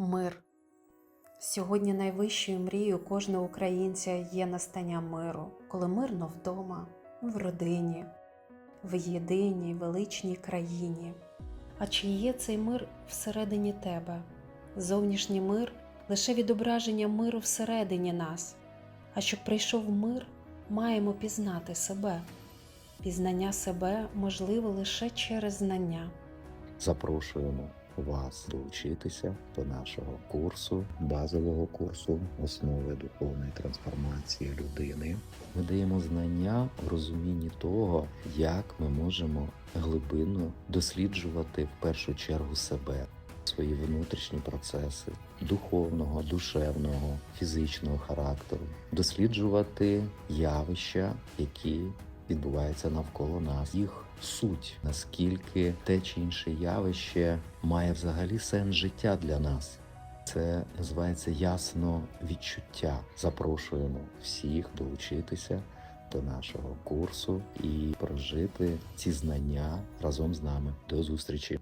Мир. Сьогодні найвищою мрією кожного українця є настання миру, коли мирно вдома, в родині, в єдиній величній країні. А чи є цей мир всередині тебе? Зовнішній мир лише відображення миру всередині нас. А щоб прийшов мир, маємо пізнати себе. Пізнання себе можливе лише через знання. Запрошуємо вас долучитися до нашого курсу, базового курсу основи духовної трансформації людини. Ми даємо знання в розумінні того, як ми можемо глибинно досліджувати в першу чергу себе, свої внутрішні процеси духовного, душевного, фізичного характеру, досліджувати явища, які відбуваються навколо нас, їх суть, наскільки те чи інше явище має взагалі сенс життя для нас. Це називається ясно відчуття. Запрошуємо всіх долучитися до нашого курсу і прожити ці знання разом з нами. До зустрічі!